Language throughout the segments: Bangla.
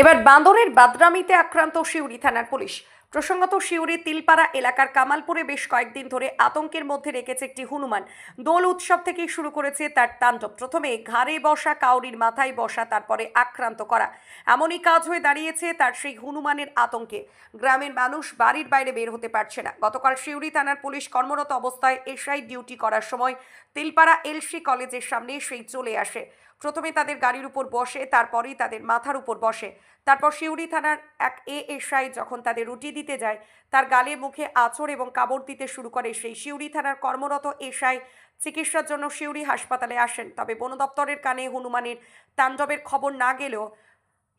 এবার বান্দরের বাদরামিতে আক্রান্ত শিউরি থানার পুলিশ। প্রসঙ্গত শিউরি তিলপাড়া এলাকার কামালপুরে বেশ কয়েকদিন ধরে আতঙ্কের মধ্যে রেখেছে একটি হনুমান। দোল উৎসব থেকেই শুরু করেছে তার তাণ্ডব। প্রথমে ঘাড়ে বসা, কাউরির মাথায় বসা, তারপরে আক্রান্ত করা। এমনই কাজ হয়ে দাঁড়িয়েছে তার সেই হনুমানের আতঙ্কে। গ্রামের মানুষ বাড়ির বাইরে বের হতে পারছে না। গতকাল শিউরি থানার পুলিশ কর্মরত অবস্থায় এসআই ডিউটি করার সময় তিলপাড়া এলসি কলেজের সামনে সেই চলে আসে। প্রথমে তাদের গাড়ির উপর বসে, তারপরেই তাদের মাথার উপর বসে। তারপর শিউরি থানার এক এ এএসআই যখন তাদের রুটি দিতে যায়, তার গালে মুখে আঁচড় এবং কাবড় দিতে শুরু করে সেই শিউরি থানার কর্মরত এসআই। চিকিৎসার জন্য শিউরি হাসপাতালে আসেন। তবে বন দপ্তরের কানে হনুমানের তাণ্ডবের খবর না গেলেও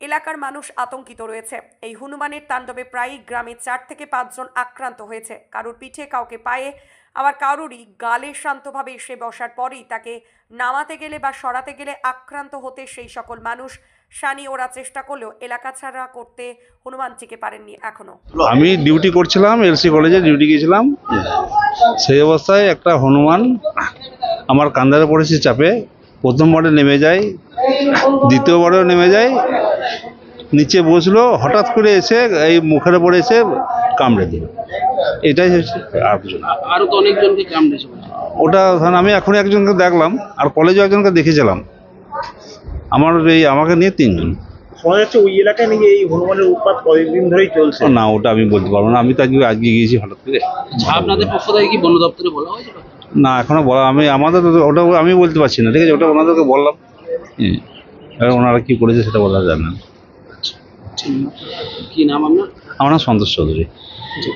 এলাকার মানুষ আতঙ্কিত রয়েছে। এই হনুমানের তাণ্ডবে প্রায়ই গ্রামে চার থেকে পাঁচজন আক্রান্ত হয়েছে। কারুর পিঠে কাউকে পায়ে, আবার কারুরই গালে শান্তভাবে এসে বসার পরেই তাকে নামাতে গেলে বা সরাতে গেলে আক্রান্ত হতে সেই সকল মানুষ সানি ওরা চেষ্টা করলেও এলাকা ছাড়া করতে হনুমানটিকে পারেননি এখনও। আমি ডিউটি করছিলাম, এলসি কলেজে ডিউটি গিয়েছিলাম। সেই অবস্থায় একটা হনুমান আমার কান্দারে পড়েছে চাপে। প্রথমবারে নেমে যায় দ্বিতীয়বারেও নেমে যায় নিচে বসল হঠাৎ করে এসে এই মুখের উপরে এসে কামড়ে দিল। এটাই হচ্ছে আর কিছু না আরও তো অনেকজনকে কামড়েছে ওটা ধরেন আমি এখন একজনকে দেখলাম আর কলেজে একজনকে দেখেছিলাম। আমার এই আমাকে নিয়ে তিনজন। শোনা যাচ্ছে ওই এলাকায় নাকি এই হনুমানের উৎপাত কয়েকদিন ধরেই চলছে। না ওটা আমি বলতে পারব না। আমি তো আজকে আজকে গিয়েছি হঠাৎ করে। আপনাদের পক্ষ থেকে কি বন দপ্তরে বলা হয়েছে? না এখনও বলা আমি আমাদের তো ওটা আমি বলতে পারছি না ঠিক আছে? ওটা ওনাদেরকে বললাম। হুম। এবার ওনারা কি করেছে সেটা বলা জানে না। কি নাম আপনার? আমার নাম সন্তোষ চৌধুরী। জি।